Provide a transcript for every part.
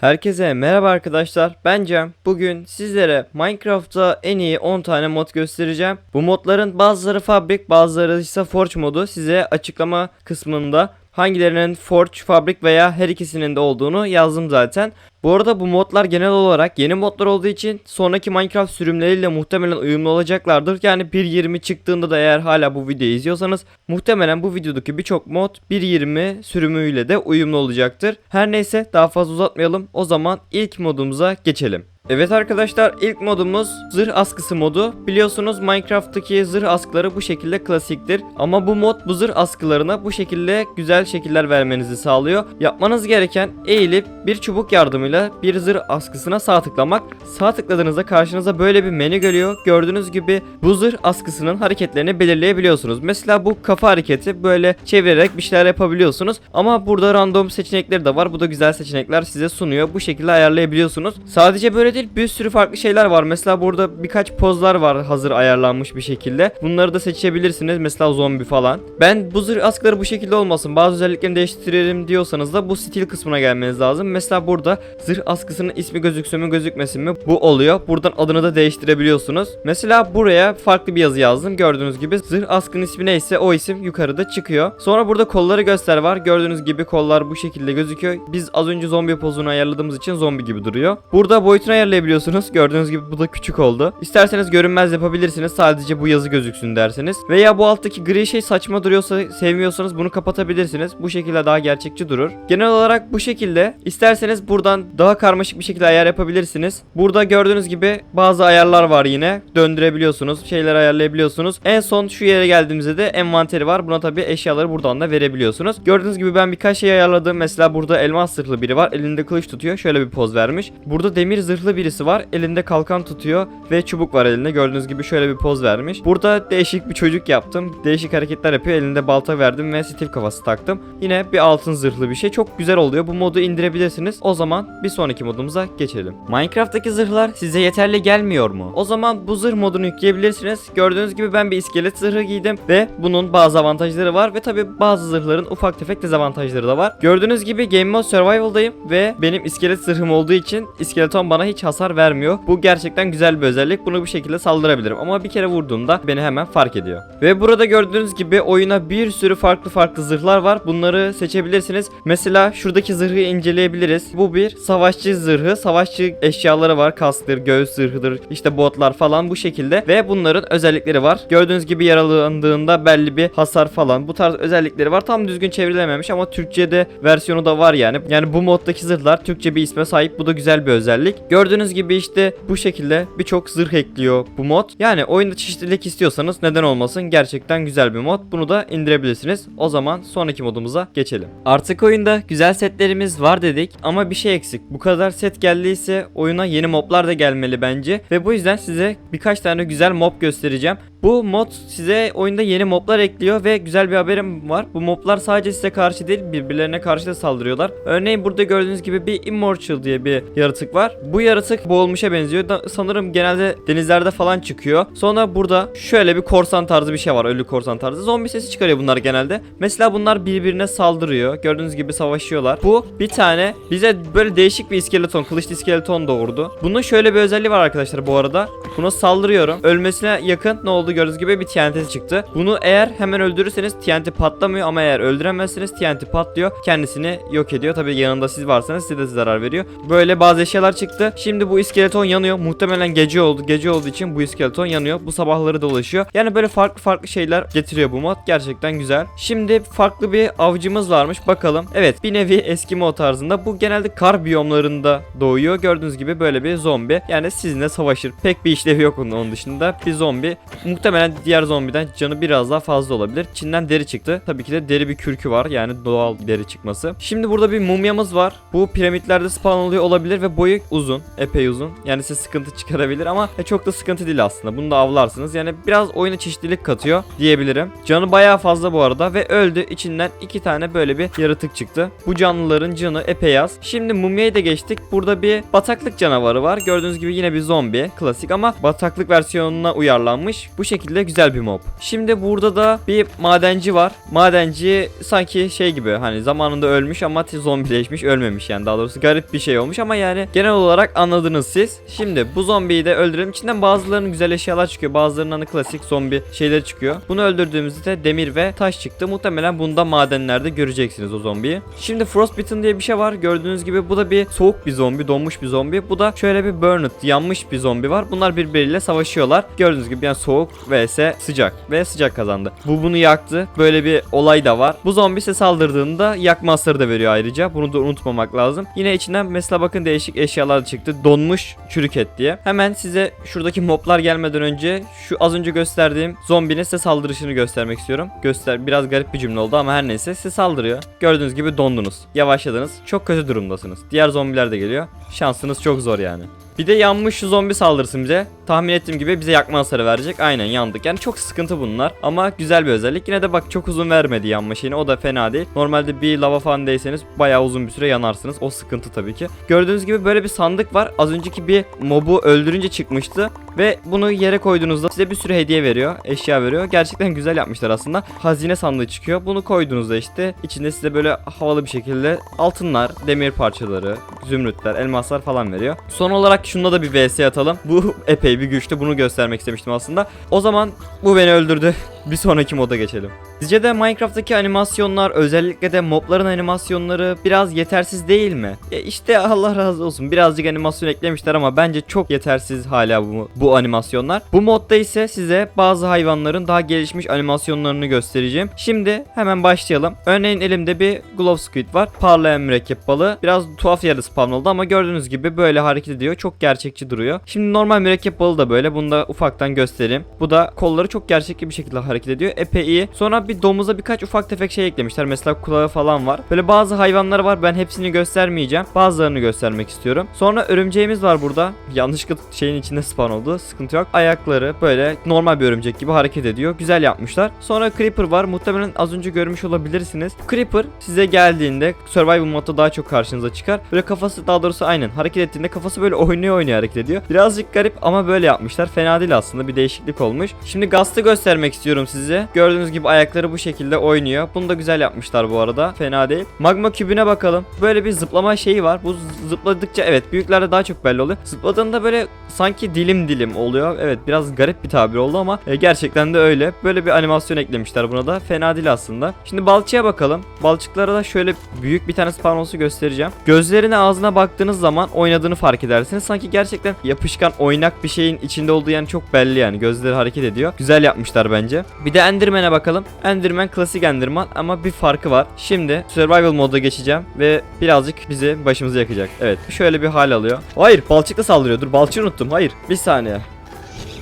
Herkese merhaba arkadaşlar ben Cem. Bugün sizlere Minecraft'ta en iyi 10 tane mod göstereceğim. Bu modların bazıları fabrik bazıları ise forge modu size açıklama kısmında hangilerinin forge, fabrik veya her ikisinin de olduğunu yazdım zaten. Bu arada bu modlar genel olarak yeni modlar olduğu için sonraki Minecraft sürümleriyle muhtemelen uyumlu olacaklardır. Yani 1.20 çıktığında da eğer hala bu videoyu izliyorsanız muhtemelen bu videodaki birçok mod 1.20 sürümüyle de uyumlu olacaktır. Her neyse daha fazla uzatmayalım. O zaman ilk modumuza geçelim. Evet arkadaşlar ilk modumuz zırh askısı modu. Biliyorsunuz Minecraft'taki zırh askıları bu şekilde klasiktir. Ama bu mod bu zırh askılarına bu şekilde güzel şekiller vermenizi sağlıyor. Yapmanız gereken eğilip bir çubuk yardımıyla bir zırh askısına sağ tıklamak. Sağ tıkladığınızda karşınıza böyle bir menü geliyor. Gördüğünüz gibi bu zırh askısının hareketlerini belirleyebiliyorsunuz. Mesela bu kafa hareketi böyle çevirerek bir şeyler yapabiliyorsunuz. Ama burada random seçenekleri de var. Bu da güzel seçenekler size sunuyor. Bu şekilde ayarlayabiliyorsunuz. Sadece böyle değil bir sürü farklı şeyler var. Mesela burada birkaç pozlar var hazır ayarlanmış bir şekilde. Bunları da seçebilirsiniz. Mesela zombi falan. Ben bu zırh askıları bu şekilde olmasın. Bazı özelliklerini değiştirelim diyorsanız da bu stil kısmına gelmeniz lazım. Mesela burada zırh askısının ismi gözüksün mü gözükmesin mi bu oluyor. Buradan adını da değiştirebiliyorsunuz. Mesela buraya farklı bir yazı yazdım. Gördüğünüz gibi zırh askının ismi neyse o isim yukarıda çıkıyor. Sonra burada kolları göster var. Gördüğünüz gibi kollar bu şekilde gözüküyor. Biz az önce zombi pozunu ayarladığımız için zombi gibi duruyor. Burada boyutunu ayarlayabiliyorsunuz. Gördüğünüz gibi bu da küçük oldu. İsterseniz görünmez yapabilirsiniz. Sadece bu yazı gözüksün derseniz. Veya bu alttaki gri şey saçma duruyorsa sevmiyorsanız bunu kapatabilirsiniz. Bu şekilde daha gerçekçi durur. Genel olarak bu şekilde. İsterseniz buradan daha karmaşık bir şekilde ayar yapabilirsiniz. Burada gördüğünüz gibi bazı ayarlar var yine. Döndürebiliyorsunuz. Şeyler ayarlayabiliyorsunuz. En son şu yere geldiğimizde de envanteri var. Buna tabi eşyaları buradan da verebiliyorsunuz. Gördüğünüz gibi ben birkaç şey ayarladım. Mesela burada elmas zırhlı biri var. Elinde kılıç tutuyor. Şöyle bir poz vermiş. Burada demir zırhlı birisi var. Elinde kalkan tutuyor ve çubuk var elinde. Gördüğünüz gibi şöyle bir poz vermiş. Burada değişik bir çocuk yaptım. Değişik hareketler yapıyor. Elinde balta verdim ve stil kafası taktım. Yine bir altın zırhlı bir şey. Çok güzel oluyor. Bu modu indirebilirsiniz. O zaman bir sonraki modumuza geçelim. Minecraft'taki zırhlar size yeterli gelmiyor mu? O zaman bu zırh modunu yükleyebilirsiniz. Gördüğünüz gibi ben bir iskelet zırhı giydim ve bunun bazı avantajları var ve tabi bazı zırhların ufak tefek dezavantajları da var. Gördüğünüz gibi Game Mode Survival'dayım ve benim iskelet zırhım olduğu için iskeleton bana hiç hasar vermiyor. Bu gerçekten güzel bir özellik. Bunu bu şekilde saldırabilirim ama bir kere vurduğumda beni hemen fark ediyor. Ve burada gördüğünüz gibi oyuna bir sürü farklı farklı zırhlar var. Bunları seçebilirsiniz. Mesela şuradaki zırhı inceleyebiliriz. Bu bir savaşçı zırhı. Savaşçı eşyaları var. Kasktır, göğüs zırhıdır, işte botlar falan bu şekilde. Ve bunların özellikleri var. Gördüğünüz gibi yaralandığında belli bir hasar falan. Bu tarz özellikleri var. Tam düzgün çevrilememiş ama Türkçe'de versiyonu da var yani. Yani bu moddaki zırhlar Türkçe bir isme sahip. Bu da güzel bir özellik. Gördüğünüz gibi işte bu şekilde birçok zırh ekliyor bu mod. Yani oyunda çeşitlilik istiyorsanız neden olmasın gerçekten güzel bir mod. Bunu da indirebilirsiniz. O zaman sonraki modumuza geçelim. Artık oyunda güzel setlerimiz var dedik ama bir şey eksik. Bu kadar set geldiyse oyuna yeni moblar da gelmeli bence ve bu yüzden size birkaç tane güzel mob göstereceğim. Bu mod size oyunda yeni moblar ekliyor ve güzel bir haberim var. Bu moblar sadece size karşı değil birbirlerine karşı da saldırıyorlar. Örneğin burada gördüğünüz gibi bir Immortal diye bir yaratık var. Bu yaratık boğulmuşa benziyor. Da, sanırım genelde denizlerde falan çıkıyor. Sonra burada şöyle bir korsan tarzı bir şey var. Ölü korsan tarzı. Zombi sesi çıkarıyor bunlar genelde. Mesela bunlar birbirine saldırıyor. Gördüğünüz gibi savaşıyorlar. Bu bir tane bize böyle değişik bir iskeleton, kılıçlı iskeleton doğurdu. Bunun şöyle bir özelliği var arkadaşlar bu arada. Buna saldırıyorum. Ölmesine yakın ne oldu gördüğünüz gibi bir TNT'si çıktı. Bunu eğer hemen öldürürseniz TNT patlamıyor ama eğer öldüremezseniz TNT patlıyor. Kendisini yok ediyor. Tabii yanında siz varsanız size de zarar veriyor. Böyle bazı eşyalar çıktı. Şimdi bu iskeleton yanıyor. Muhtemelen gece oldu. Gece olduğu için bu iskeleton yanıyor. Bu sabahları dolaşıyor. Yani böyle farklı farklı şeyler getiriyor bu mod. Gerçekten güzel. Şimdi farklı bir avcımız varmış. Bakalım. Evet bir nevi Eskimo tarzında. Bu genelde kar biyomlarında doğuyor. Gördüğünüz gibi böyle bir zombi. Yani sizinle savaşır. Pek bir işlevi yok onun, onun dışında. Bir zombi. Muhtemelen diğer zombiden canı biraz daha fazla olabilir. Çin'den deri çıktı. Tabii ki de deri bir kürkü var. Yani doğal deri çıkması. Şimdi burada bir mumyamız var. Bu piramitlerde spawn oluyor olabilir ve boyu uzun. Epey uzun. Yani size sıkıntı çıkarabilir ama e, çok da sıkıntı değil aslında. Bunu da avlarsınız. Yani biraz oyuna çeşitlilik katıyor diyebilirim. Canı bayağı fazla bu arada ve öldü. İçinden iki tane böyle bir yaratık çıktı. Bu canlıların canı epey az. Şimdi mumyayı da geçtik. Burada bir bataklık canavarı var. Gördüğünüz gibi yine bir zombi. Klasik ama bataklık versiyonuna uyarlanmış. Bu şekilde güzel bir mob. Şimdi burada da bir madenci var. Madenci sanki şey gibi hani zamanında ölmüş ama zombileşmiş ölmemiş yani daha doğrusu garip bir şey olmuş ama yani genel olarak anladınız siz. Şimdi bu zombiyi de öldürelim. İçinden bazılarının güzel eşyalar çıkıyor. Bazılarının hani klasik zombi şeyleri çıkıyor. Bunu öldürdüğümüzde demir ve taş çıktı. Muhtemelen bunda madenlerde göreceksiniz o zombiyi. Şimdi Frostbitten diye bir şey var. Gördüğünüz gibi bu da bir soğuk bir zombi, donmuş bir zombi. Bu da şöyle bir burned, yanmış bir zombi var. Bunlar birbiriyle savaşıyorlar. Gördüğünüz gibi yani soğuk vs sıcak ve sıcak kazandı. Bu bunu yaktı. Böyle bir olay da var. Bu zombi size saldırdığında yakma hasarı da veriyor ayrıca. Bunu da unutmamak lazım. Yine içinden mesela bakın değişik eşyalar çıktı. Donmuş çürük et diye. Hemen size şuradaki moblar gelmeden önce şu az önce gösterdiğim zombinin size saldırışını göstermek istiyorum. Göster biraz garip bir cümle oldu ama her neyse size saldırıyor. Gördüğünüz gibi dondunuz. Yavaşladınız. Çok kötü durumdasınız. Diğer zombiler de geliyor. Şansınız çok zor yani. Bir de yanmış şu zombi saldırsın bize. Tahmin ettiğim gibi bize yakma hasarı verecek. Aynen yandık. Yani çok sıkıntı bunlar. Ama güzel bir özellik. Yine de bak çok uzun vermedi yanma şeyini. O da fena değil. Normalde bir lava falan değseniz bayağı uzun bir süre yanarsınız. O sıkıntı tabii ki. Gördüğünüz gibi böyle bir sandık var. Az önceki bir mobu öldürünce çıkmıştı. Ve bunu yere koyduğunuzda size bir sürü hediye veriyor. Eşya veriyor. Gerçekten güzel yapmışlar aslında. Hazine sandığı çıkıyor. Bunu koyduğunuzda işte içinde size böyle havalı bir şekilde altınlar, demir parçaları, zümrütler, elmaslar falan veriyor. Son olarak şunda da bir vs atalım. Bu epey bir güçlü. Bunu göstermek istemiştim aslında. O zaman bu beni öldürdü. Bir sonraki moda geçelim. Sizce de Minecraft'taki animasyonlar özellikle de mobların animasyonları biraz yetersiz değil mi? Ya işte Allah razı olsun birazcık animasyon eklemişler ama bence çok yetersiz hala bu, bu animasyonlar. Bu modda ise size bazı hayvanların daha gelişmiş animasyonlarını göstereceğim. Şimdi hemen başlayalım. Örneğin elimde bir Glove Squid var. Parlayan mürekkep balığı. Biraz tuhaf yerde spawn oldu ama gördüğünüz gibi böyle hareket ediyor. Çok gerçekçi duruyor. Şimdi normal mürekkep balığı da böyle. Bunu da ufaktan göstereyim. Bu da kolları çok gerçekçi bir şekilde hareket ediyor. Epey iyi. Sonra bir domuza birkaç ufak tefek şey eklemişler. Mesela kulağı falan var. Böyle bazı hayvanlar var. Ben hepsini göstermeyeceğim. Bazılarını göstermek istiyorum. Sonra örümceğimiz var burada. Yanlışlıkla şeyin içinde spawn oldu. Sıkıntı yok. Ayakları böyle normal bir örümcek gibi hareket ediyor. Güzel yapmışlar. Sonra Creeper var. Muhtemelen az önce görmüş olabilirsiniz. Creeper size geldiğinde Survival modda daha çok karşınıza çıkar. Böyle kafası daha doğrusu aynen hareket ettiğinde kafası böyle oynuyor oynuyor hareket ediyor. Birazcık garip ama böyle yapmışlar. Fena değil aslında. Bir değişiklik olmuş. Şimdi Gast'ı göstermek istiyorum size. Gördüğünüz gibi ayakları bu şekilde oynuyor. Bunu da güzel yapmışlar bu arada. Fena değil. Magma kübüne bakalım. Böyle bir zıplama şeyi var. Bu zıpladıkça evet büyüklerde daha çok belli oluyor. Zıpladığında böyle sanki dilim dilim oluyor. Evet biraz garip bir tabir oldu ama e, gerçekten de öyle. Böyle bir animasyon eklemişler buna da. Fena değil aslında. Şimdi balçıya bakalım. Balçıklara da şöyle büyük bir tane spawn göstereceğim. Gözlerine ağzına baktığınız zaman oynadığını fark edersiniz. Sanki gerçekten yapışkan oynak bir şeyin içinde olduğu yani çok belli yani. Gözleri hareket ediyor. Güzel yapmışlar bence. Bir de Enderman'e bakalım. Enderman klasik Enderman ama bir farkı var. Şimdi survival moda geçeceğim ve birazcık bizi başımızı yakacak. Evet şöyle bir hal alıyor. Hayır balçıkla saldırıyor. Dur balçığı unuttum. Hayır bir saniye.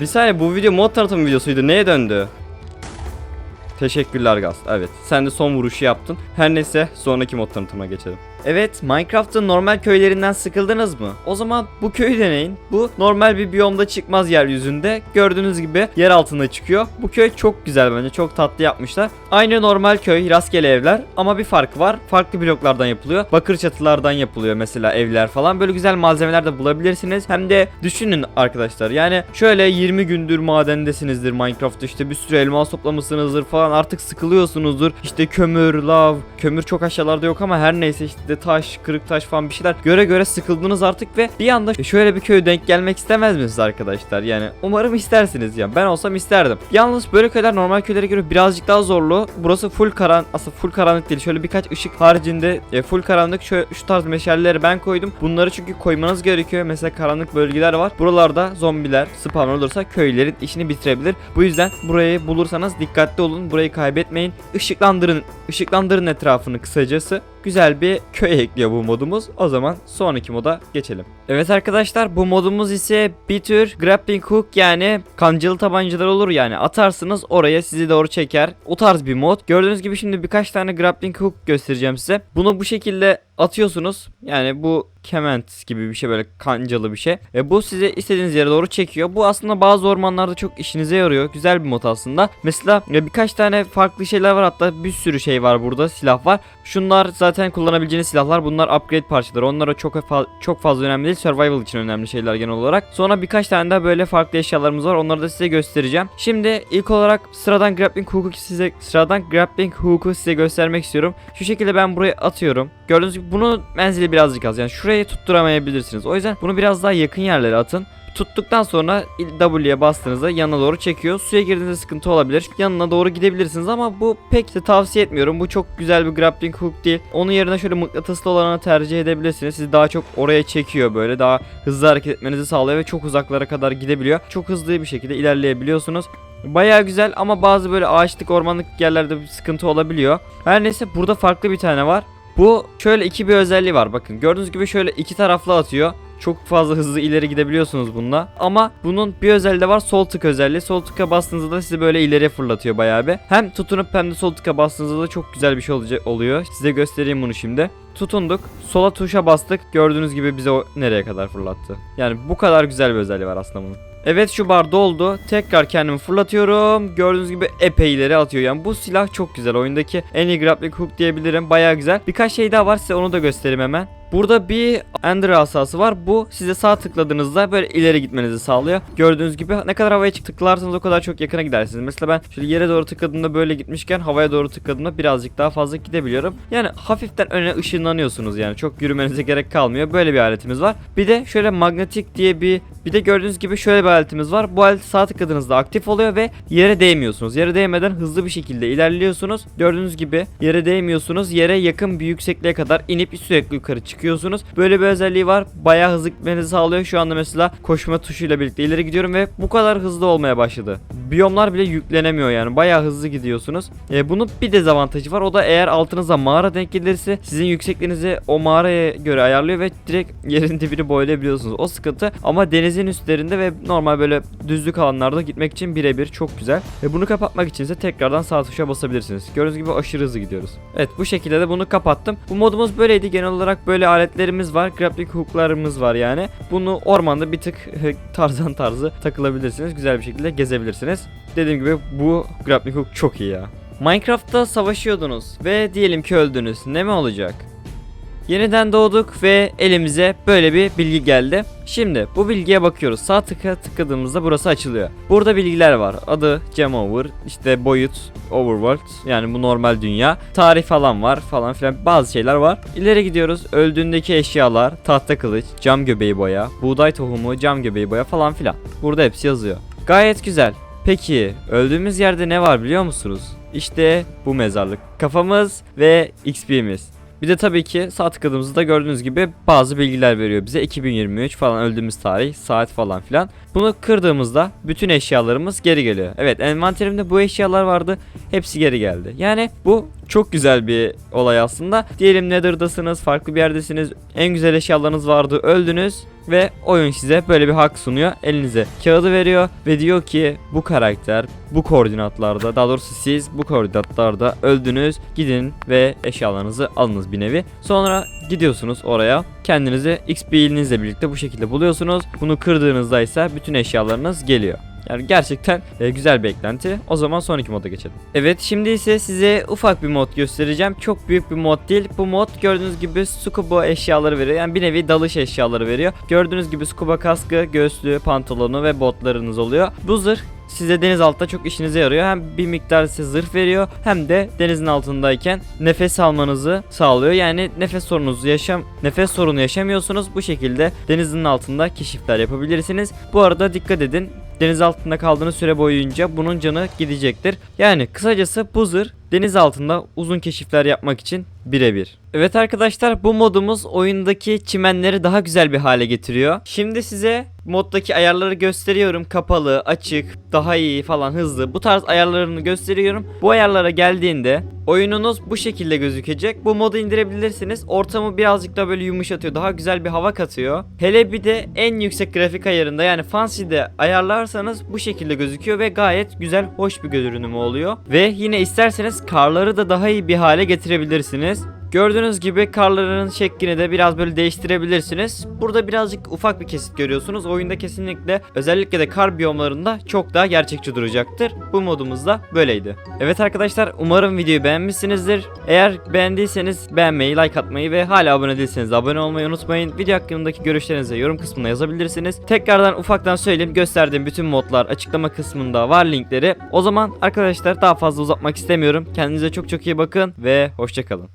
Bir saniye bu video mod tanıtım videosuydu. Neye döndü? Teşekkürler Gaz. Evet sen de son vuruşu yaptın. Her neyse sonraki mod tanıtıma geçelim. Evet Minecraft'ın normal köylerinden sıkıldınız mı? O zaman bu köyü deneyin. Bu normal bir biyomda çıkmaz yeryüzünde. Gördüğünüz gibi yer altında çıkıyor. Bu köy çok güzel bence. Çok tatlı yapmışlar. Aynı normal köy rastgele evler ama bir farkı var. Farklı bloklardan yapılıyor. Bakır çatılardan yapılıyor mesela evler falan. Böyle güzel malzemeler de bulabilirsiniz. Hem de düşünün arkadaşlar. Yani şöyle 20 gündür madendesinizdir Minecraft'ta işte bir sürü elmas toplamışsınızdır falan. Artık sıkılıyorsunuzdur. İşte kömür, lav. Kömür çok aşağılarda yok ama her neyse işte de taş, kırık taş falan bir şeyler göre göre sıkıldınız artık ve bir anda şöyle bir köye denk gelmek istemez misiniz arkadaşlar? Yani umarım istersiniz ya. Ben olsam isterdim. Yalnız böyle köyler normal köylere göre birazcık daha zorlu. Burası full karan aslında full karanlık değil. Şöyle birkaç ışık haricinde e, full karanlık şöyle şu tarz meşaleleri ben koydum. Bunları çünkü koymanız gerekiyor. Mesela karanlık bölgeler var. Buralarda zombiler spawn olursa köylerin işini bitirebilir. Bu yüzden burayı bulursanız dikkatli olun. Burayı kaybetmeyin. Işıklandırın, ışıklandırın etrafını kısacası. Güzel bir köy ekliyor bu modumuz. O zaman sonraki moda geçelim. Evet arkadaşlar bu modumuz ise bir tür grappling hook yani kancılı tabancalar olur yani atarsınız oraya sizi doğru çeker. O tarz bir mod. Gördüğünüz gibi şimdi birkaç tane grappling hook göstereceğim size. Bunu bu şekilde atıyorsunuz. Yani bu kement gibi bir şey böyle kancalı bir şey. E, bu size istediğiniz yere doğru çekiyor. Bu aslında bazı ormanlarda çok işinize yarıyor. Güzel bir mod aslında. Mesela e, birkaç tane farklı şeyler var hatta bir sürü şey var burada silah var. Şunlar zaten kullanabileceğiniz silahlar. Bunlar upgrade parçaları. Onlara çok fa- çok fazla önemli değil. Survival için önemli şeyler genel olarak. Sonra birkaç tane daha böyle farklı eşyalarımız var. Onları da size göstereceğim. Şimdi ilk olarak sıradan grappling hook'u size sıradan grappling hook'u size göstermek istiyorum. Şu şekilde ben buraya atıyorum. Gördüğünüz gibi bunun menzili birazcık az. Yani şuraya tutturamayabilirsiniz. O yüzden bunu biraz daha yakın yerlere atın. Tuttuktan sonra W'ye bastığınızda yanına doğru çekiyor. Suya girdiğinizde sıkıntı olabilir. Yanına doğru gidebilirsiniz ama bu pek de tavsiye etmiyorum. Bu çok güzel bir grappling hook değil. Onun yerine şöyle mıknatıslı olanı tercih edebilirsiniz. Sizi daha çok oraya çekiyor böyle. Daha hızlı hareket etmenizi sağlıyor ve çok uzaklara kadar gidebiliyor. Çok hızlı bir şekilde ilerleyebiliyorsunuz. Baya güzel ama bazı böyle ağaçlık ormanlık yerlerde bir sıkıntı olabiliyor. Her neyse burada farklı bir tane var. Bu şöyle iki bir özelliği var bakın. Gördüğünüz gibi şöyle iki taraflı atıyor. Çok fazla hızlı ileri gidebiliyorsunuz bununla. Ama bunun bir özelliği de var sol tık özelliği. Sol tıka bastığınızda da sizi böyle ileriye fırlatıyor bayağı bir. Hem tutunup hem de sol tıka bastığınızda da çok güzel bir şey olacak oluyor. Size göstereyim bunu şimdi. Tutunduk. Sola tuşa bastık. Gördüğünüz gibi bize o nereye kadar fırlattı. Yani bu kadar güzel bir özelliği var aslında bunun. Evet şu bar doldu. Tekrar kendimi fırlatıyorum. Gördüğünüz gibi epey ileri atıyor. Yani bu silah çok güzel. Oyundaki en iyi grappling hook diyebilirim. Baya güzel. Birkaç şey daha var size onu da göstereyim hemen. Burada bir Ender asası var. Bu size sağ tıkladığınızda böyle ileri gitmenizi sağlıyor. Gördüğünüz gibi ne kadar havaya çık- tıklarsanız o kadar çok yakına gidersiniz. Mesela ben şöyle yere doğru tıkladığımda böyle gitmişken havaya doğru tıkladığımda birazcık daha fazla gidebiliyorum. Yani hafiften öne ışınlanıyorsunuz yani. Çok yürümenize gerek kalmıyor. Böyle bir aletimiz var. Bir de şöyle magnetik diye bir bir de gördüğünüz gibi şöyle bir aletimiz var. Bu alet sağ tıkladığınızda aktif oluyor ve yere değmiyorsunuz. Yere değmeden hızlı bir şekilde ilerliyorsunuz. Gördüğünüz gibi yere değmiyorsunuz. Yere yakın bir yüksekliğe kadar inip sürekli yukarı çıkıyorsunuz. Böyle bir özelliği var. Bayağı hızlı gitmenizi sağlıyor. Şu anda mesela koşma tuşuyla birlikte ileri gidiyorum ve bu kadar hızlı olmaya başladı. Biyomlar bile yüklenemiyor yani. Bayağı hızlı gidiyorsunuz. E, bunun bir dezavantajı var. O da eğer altınıza mağara denk gelirse sizin yüksekliğinizi o mağaraya göre ayarlıyor ve direkt yerin dibini boylayabiliyorsunuz. O sıkıntı ama denizin üstlerinde ve normal böyle düzlük alanlarda gitmek için birebir çok güzel. Ve bunu kapatmak için ise tekrardan sağ tuşa basabilirsiniz. Gördüğünüz gibi aşırı hızlı gidiyoruz. Evet bu şekilde de bunu kapattım. Bu modumuz böyleydi. Genel olarak böyle aletlerimiz var. Grappling hooklarımız var yani. Bunu ormanda bir tık tarzan tarzı takılabilirsiniz. Güzel bir şekilde gezebilirsiniz. Dediğim gibi bu grappling hook çok iyi ya. Minecraft'ta savaşıyordunuz ve diyelim ki öldünüz. Ne mi olacak? Yeniden doğduk ve elimize böyle bir bilgi geldi. Şimdi bu bilgiye bakıyoruz. Sağ tıka tıkladığımızda burası açılıyor. Burada bilgiler var. Adı Gem Over, işte boyut Overworld yani bu normal dünya. Tarih falan var falan filan bazı şeyler var. İleri gidiyoruz. Öldüğündeki eşyalar, tahta kılıç, cam göbeği boya, buğday tohumu, cam göbeği boya falan filan. Burada hepsi yazıyor. Gayet güzel. Peki öldüğümüz yerde ne var biliyor musunuz? İşte bu mezarlık. Kafamız ve XP'miz. Bir de tabii ki sağ tıkladığımızda gördüğünüz gibi bazı bilgiler veriyor bize. 2023 falan öldüğümüz tarih, saat falan filan. Bunu kırdığımızda bütün eşyalarımız geri geliyor. Evet envanterimde bu eşyalar vardı. Hepsi geri geldi. Yani bu çok güzel bir olay aslında. Diyelim Nether'dasınız, farklı bir yerdesiniz. En güzel eşyalarınız vardı, öldünüz ve oyun size böyle bir hak sunuyor. Elinize kağıdı veriyor ve diyor ki bu karakter bu koordinatlarda daha doğrusu siz bu koordinatlarda öldünüz. Gidin ve eşyalarınızı alınız bir nevi. Sonra gidiyorsunuz oraya. Kendinizi XP ilinizle birlikte bu şekilde buluyorsunuz. Bunu kırdığınızda ise bütün eşyalarınız geliyor. Yani gerçekten e, güzel bir eklenti. O zaman sonraki moda geçelim. Evet şimdi ise size ufak bir mod göstereceğim. Çok büyük bir mod değil. Bu mod gördüğünüz gibi scuba eşyaları veriyor. Yani bir nevi dalış eşyaları veriyor. Gördüğünüz gibi scuba kaskı, göğüslüğü, pantolonu ve botlarınız oluyor. Bu zırh size deniz altında çok işinize yarıyor. Hem bir miktar size zırh veriyor hem de denizin altındayken nefes almanızı sağlıyor. Yani nefes sorununuzu yaşam nefes sorunu yaşamıyorsunuz. Bu şekilde denizin altında keşifler yapabilirsiniz. Bu arada dikkat edin. Deniz altında kaldığınız süre boyunca bunun canı gidecektir. Yani kısacası bu zırh deniz altında uzun keşifler yapmak için birebir. Evet arkadaşlar bu modumuz oyundaki çimenleri daha güzel bir hale getiriyor. Şimdi size moddaki ayarları gösteriyorum. Kapalı, açık, daha iyi falan hızlı. Bu tarz ayarlarını gösteriyorum. Bu ayarlara geldiğinde oyununuz bu şekilde gözükecek. Bu modu indirebilirsiniz. Ortamı birazcık daha böyle yumuşatıyor. Daha güzel bir hava katıyor. Hele bir de en yüksek grafik ayarında yani Fancy'de ayarlarsanız bu şekilde gözüküyor ve gayet güzel, hoş bir görünümü oluyor. Ve yine isterseniz karları da daha iyi bir hale getirebilirsiniz. Gördüğünüz gibi karların şeklini de biraz böyle değiştirebilirsiniz. Burada birazcık ufak bir kesit görüyorsunuz. Oyunda kesinlikle özellikle de kar biyomlarında çok daha gerçekçi duracaktır. Bu modumuz da böyleydi. Evet arkadaşlar umarım videoyu beğenmişsinizdir. Eğer beğendiyseniz beğenmeyi, like atmayı ve hala abone değilseniz de abone olmayı unutmayın. Video hakkındaki görüşlerinizi yorum kısmına yazabilirsiniz. Tekrardan ufaktan söyleyeyim gösterdiğim bütün modlar açıklama kısmında var linkleri. O zaman arkadaşlar daha fazla uzatmak istemiyorum. Kendinize çok çok iyi bakın ve hoşçakalın.